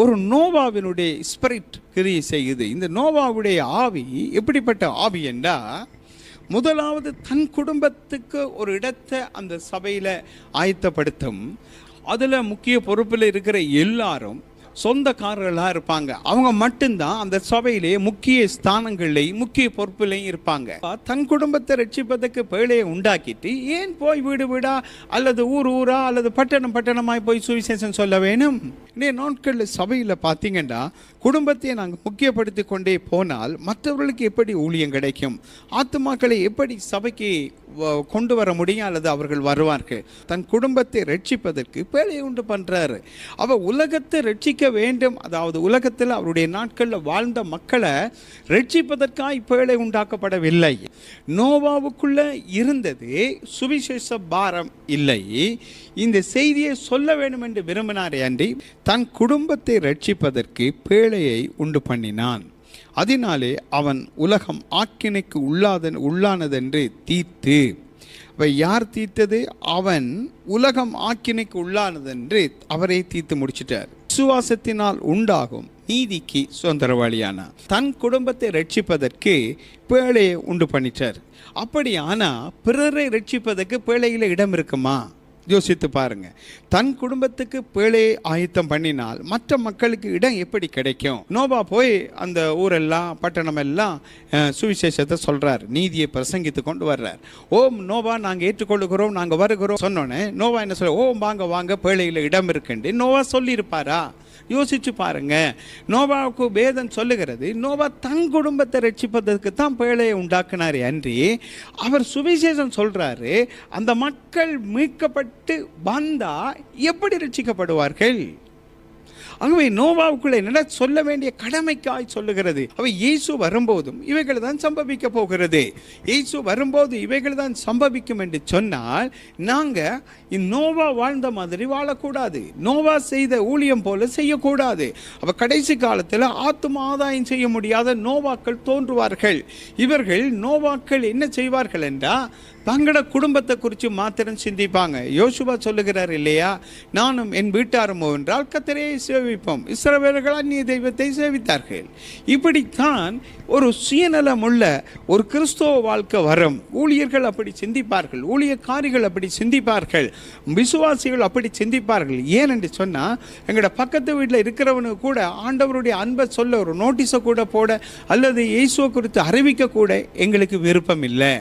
ஒரு நோவாவினுடைய ஸ்பிரிட் கிரியை செய்யுது. இந்த நோவாவுடைய ஆவி எப்படிப்பட்ட ஆவி என்றால் முதலாவது தன் குடும்பத்துக்கு ஒரு இடத்தை அந்த சபையில் ஆயத்தப்படுத்தும். அதில் முக்கிய பொறுப்பில் இருக்கிற எல்லாரும் சொந்தக்காரர்களாக இருப்பாங்க. அவங்க மட்டும்தான் அந்த சபையிலே முக்கிய ஸ்தானங்கள்லையும் முக்கிய பொறுப்புலையும் இருப்பாங்க. தன் குடும்பத்தை ரட்சிப்பதற்கு பேழையை உண்டாக்கிட்டு ஏன் போய் வீடு வீடா அல்லது ஊர் ஊரா அல்லது பட்டணம் பட்டணமாய் போய் சுவிசேஷம் சொல்ல வேணும்? இன்றைய நாட்களில் சபையில் பார்த்தீங்கன்னா குடும்பத்தை நாங்கள் முக்கியப்படுத்தி கொண்டே போனால் மற்றவர்களுக்கு எப்படி ஊழியம் கிடைக்கும்? ஆத்துமாக்களை எப்படி சபைக்கு கொண்டு வர முடியும் அல்லது அவர்கள் வருவார்கள்? தன் குடும்பத்தை ரட்சிப்பதற்கு பேழையை உண்டு பண்ணுறாரு அவள் உலகத்தை ரட்சிக்க வேண்டும். அதாவது உலகத்தில் அவருடைய நாட்களில் வாழ்ந்த மக்களை ரட்சிப்பதற்காக பேழை உண்டாக்கப்படவில்லை. நோவாவுக்குள்ள இருந்தது சுவிசேஷ பாரம் இல்லை. இந்த செய்தியை சொல்ல வேண்டும் என்று விரும்பினாரே அன்றி தன் குடும்பத்தை ரட்சிப்பதற்கு பேழையை உண்டு பண்ணினான். அதனாலே அவன் உலகம் ஆக்கினைக்கு உள்ளாத உள்ளானதென்று தீர்த்து. அவை யார் தீர்த்தது? அவன் உலகம் ஆக்கினைக்கு உள்ளானதென்று அவரை தீர்த்து முடிச்சிட்டார். விசுவாசத்தினால் உண்டாகும் நீதிக்கு சுதந்திரவாளியானார் தன் குடும்பத்தை ரட்சிப்பதற்கு பேழையை உண்டு பண்ணிட்டார். அப்படியானா பிறரை ரட்சிப்பதற்கு பேழையில் இடம் இருக்குமா? யோசித்து பாருங்க. தன் குடும்பத்துக்கு பேழையை ஆயத்தம் பண்ணினால் மற்ற மக்களுக்கு இடம் எப்படி கிடைக்கும்? நோபா போய் அந்த ஊரெல்லாம் பட்டணம் எல்லாம் சுவிசேஷத்தை சொல்றார். நீதியை பிரசங்கித்து கொண்டு வர்றார். ஓம் நோபா நாங்கள் ஏற்றுக்கொள்ளுகிறோம் நாங்கள் வருகிறோம் சொன்னோன்னே நோவா என்ன சொல்ல ஓம் வாங்க வாங்க பேழையில் இடம் இருக்குண்டு நோவா சொல்லியிருப்பாரா? யோசிச்சு பாருங்க. நோவாவுக்கு வேதம் சொல்லுகிறது நோவா தன் குடும்பத்தை ரட்சிப்பதற்கு தான் பேழையை உண்டாக்குனார் அன்றி அவர் சுவிசேஷம் சொல்றாரு அந்த மக்கள் மீட்கப்பட்டு வந்தா எப்படி ரட்சிக்கப்படுவார்கள்? ஆகவே நோவாவுக்குள்ளே என்ன சொல்ல வேண்டிய கடமைக்காய் சொல்லுகிறது. அவை இயேசு வரும்போதும் இவைகள் தான் சம்பவிக்க போகிறது. இயேசு வரும்போது இவைகள் தான் சம்பவிக்கும் என்று சொன்னால் நாங்கள் நோவா வாழ்ந்த மாதிரி வாழக்கூடாது. நோவா செய்த ஊழியம் போல செய்யக்கூடாது. அவள் கடைசி காலத்தில் ஆத்தும ஆதாயம் செய்ய முடியாத நோவாக்கள் தோன்றுவார்கள். இவர்கள் நோவாக்கள் என்ன செய்வார்கள் என்றால் தங்களோட குடும்பத்தை குறித்து மாத்திரம் சிந்திப்பாங்க. யோசுவா சொல்லுகிறார் இல்லையா நானும் என் வீட்டாரும் என்றால் கத்தரையை சேவிப்போம். இஸ்ரவேலர்கள் அந்நிய தெய்வத்தை சேவித்தார்கள். இப்படித்தான் ஒரு சுயநலம் உள்ள ஒரு கிறிஸ்தவ வாழ்க்கை வரும். ஊழியர்கள் அப்படி சிந்திப்பார்கள். ஊழியக்காரிகள் அப்படி சிந்திப்பார்கள். விசுவாசிகள் அப்படி சிந்திப்பார்கள். ஏன் என்று சொன்னால் எங்களோட பக்கத்து வீட்டில் இருக்கிறவனுக்கு கூட ஆண்டவருடைய அன்பை சொல்ல ஒரு நோட்டீஸை கூட போட அல்லது இயேசுவை குறித்து அறிவிக்க கூட எங்களுக்கு விருப்பம் இல்லை.